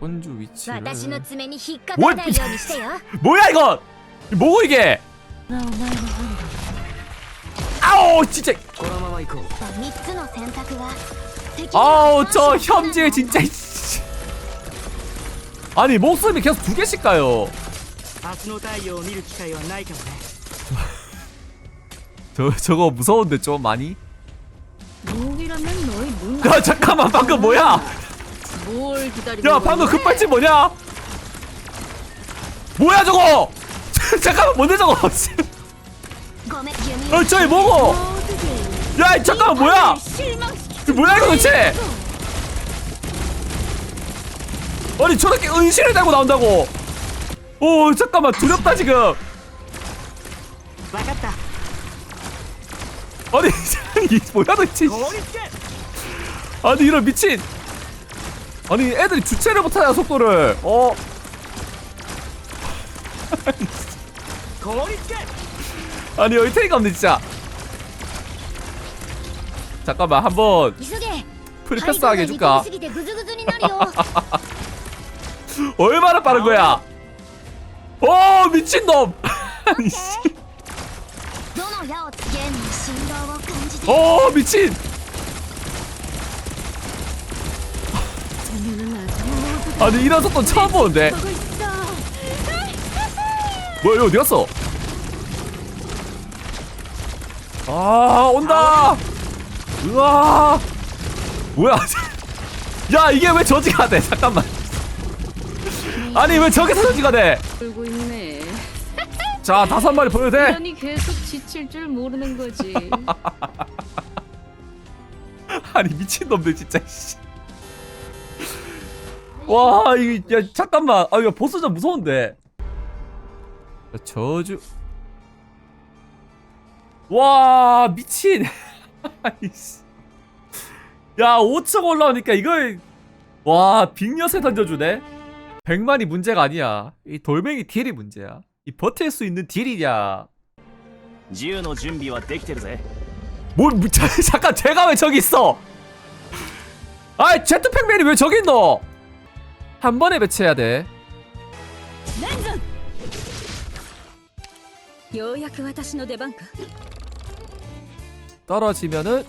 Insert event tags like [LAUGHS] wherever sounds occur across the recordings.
원주 위치를 [LAUGHS] 뭐야 이거? 뭐고 이게? 아오 진짜. 어, 아우 저 현질 진짜 아니 목숨이 계속 두 개씩 가요? [LAUGHS] 저, 저거 무서운데 좀 많이? 야 아, 잠깐만 방금 뭐야? 뭘 기다리고 야 방금 급발진 뭐냐? 뭐야 저거? [LAUGHS] 잠깐만 뭔데 저거? [LAUGHS] 어 저기 뭐고? 야 잠깐만 뭐야? 뭐야 이거 도대체? 아니 저렇게 은신을 달고 나온다고? 오 잠깐만 두렵다 지금. 아니 [LAUGHS] 이 뭐야 도대체? 아니 이런 미친. 아니 애들이 주체를 못하냐 속도를. 어? 아니 여기 테이가 없네 진짜. 잠깐만 한번 프리패스하게 해줄까? [LAUGHS] 얼마나 빠른 거야? 오 어, 미친놈! [LAUGHS] 오 미친! 아니 이런 속도 처음 보는데. 뭐야 어디 갔어? 아 온다! 우와! 뭐야? [LAUGHS] 야 이게 왜 저지가 돼? 잠깐만. 아니 왜 저기서 저지가 돼자 다섯 마리 보여도 돼? 그러니 계속 지칠 줄 모르는 거지. [LAUGHS] 아니 미친놈들 진짜 와 이거 야 잠깐만 아 이거 보스전 무서운데 야, 저주 와 미친 [LAUGHS] 아니 씨. 야 5층 올라오니까 이걸 와 빅엿에 던져주네 100만이 문제가 아니야 이 돌멩이 딜이 문제야 이 버틸 수 있는 딜이냐 銃の準備はできてるぜ 뭘 무- [LAUGHS] 자, 잠깐 제가 왜 저기 있어? 아이 제트팩맨이 왜 저기 있노? 한 번에 배치해야 돼. 떨어지면은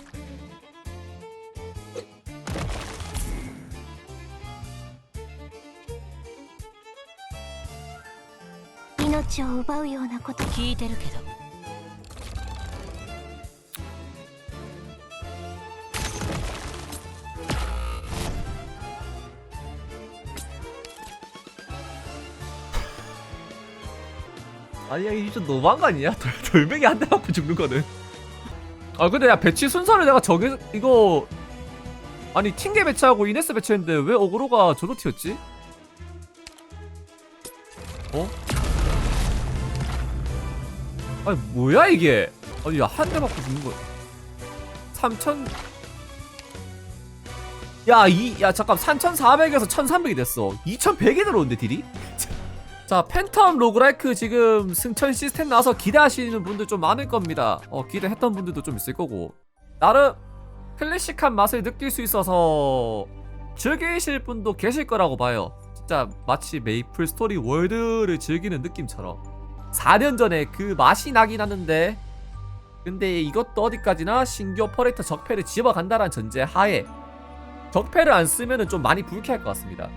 아니 야 이게 좀 너무한 거 아니야? 돌, 돌멩이 한 대 맞고 죽는 거는. 아 근데 야 배치 순서를 내가 저기 이거 아니 팅게 배치하고 이네스 배치했는데 왜 어그로가 저도 튀었지? 어? 아니 뭐야 이게? 아니 야 한 대 맞고 죽는 거. 3천 야, 이, 야, 잠깐, 3,400에서 1,300이 됐어. 2,100이 들어오는데, 딜이? [LAUGHS] 자, 팬텀 로그라이크 지금 승천 시스템 나와서 기대하시는 분들 좀 많을 겁니다. 어, 기대했던 분들도 좀 있을 거고. 나름 클래식한 맛을 느낄 수 있어서 즐기실 분도 계실 거라고 봐요. 진짜 마치 메이플 스토리 월드를 즐기는 느낌처럼. 4년 전에 그 맛이 나긴 하는데, 근데 이것도 어디까지나 신규 오퍼레이터 적폐를 집어간다는 전제 하에 적폐를 안 쓰면은 좀 많이 불쾌할 것 같습니다.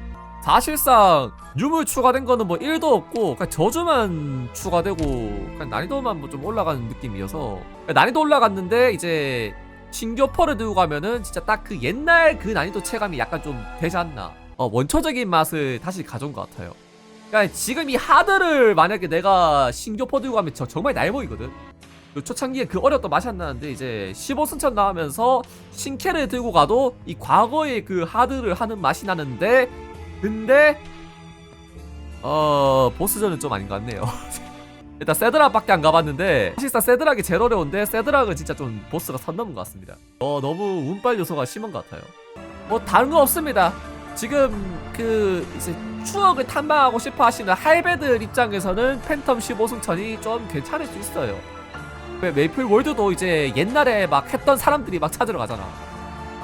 사실상 유물 추가된 거는 뭐 1도 없고 그냥 저주만 추가되고 그냥 난이도만 뭐 좀 올라가는 느낌이어서 난이도 올라갔는데 이제 신규 퍼를 들고 가면은 진짜 딱 그 옛날 그 난이도 체감이 약간 좀 되지 않나. 어, 원초적인 맛을 다시 가져온 것 같아요. 그러니까 지금 이 하드를 만약에 내가 신규 퍼 들고 가면 저 정말 날보이거든. 그 초창기에 그 어렸던 맛이 안 나는데 이제 15승천 나오면서 신캐를 들고 가도 이 과거의 그 하드를 하는 맛이 나는데 근데 어 보스전은 좀 아닌 것 같네요. [LAUGHS] 일단 세드락밖에 안 가봤는데 사실상 세드락이 제일 어려운데 세드락은 진짜 좀 보스가 선 넘은 것 같습니다. 어 너무 운빨 요소가 심한 것 같아요. 뭐 다른 거 없습니다. 지금 그 이제 추억을 탐방하고 싶어 하시는 할배들 입장에서는 팬텀 15승천이 좀 괜찮을 수 있어요. 왜 메이플 월드도 이제 옛날에 막 했던 사람들이 막 찾으러 가잖아.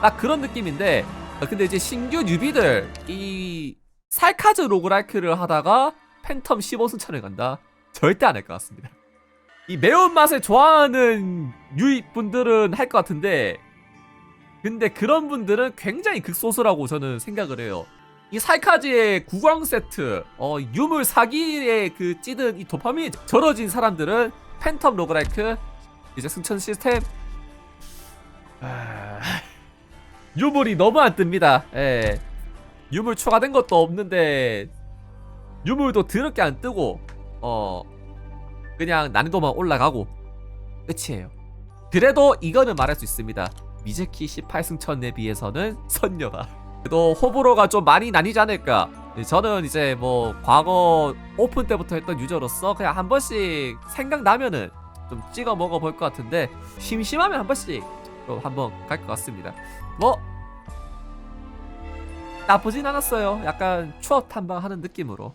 딱 그런 느낌인데 근데 이제 신규 뉴비들 이 살카즈 로그라이크를 하다가 팬텀 15승천을 간다? 절대 안 할 것 같습니다. 이 매운맛을 좋아하는 유입분들은 할 것 같은데 근데 그런 분들은 굉장히 극소수라고 저는 생각을 해요. 이 살카즈의 구광 세트, 어, 유물 사기에 그 찌든 이 도파민이 절어진 사람들은 팬텀 로그라이크 이제 승천 시스템 아... 유물이 너무 안 뜹니다. 예. 유물 추가된 것도 없는데 유물도 드럽게 안 뜨고 어 그냥 난이도만 올라가고 끝이에요. 그래도 이거는 말할 수 있습니다. 미즈키 18승천에 비해서는 선녀다. 그래도 호불호가 좀 많이 나뉘지 않을까. 저는 이제 뭐 과거 오픈 때부터 했던 유저로서 그냥 한 번씩 생각나면은 좀 찍어 먹어 볼 것 같은데 심심하면 한 번씩 또 한번 갈 것 같습니다. 뭐 나쁘진 않았어요. 약간 추억 탐방하는 느낌으로.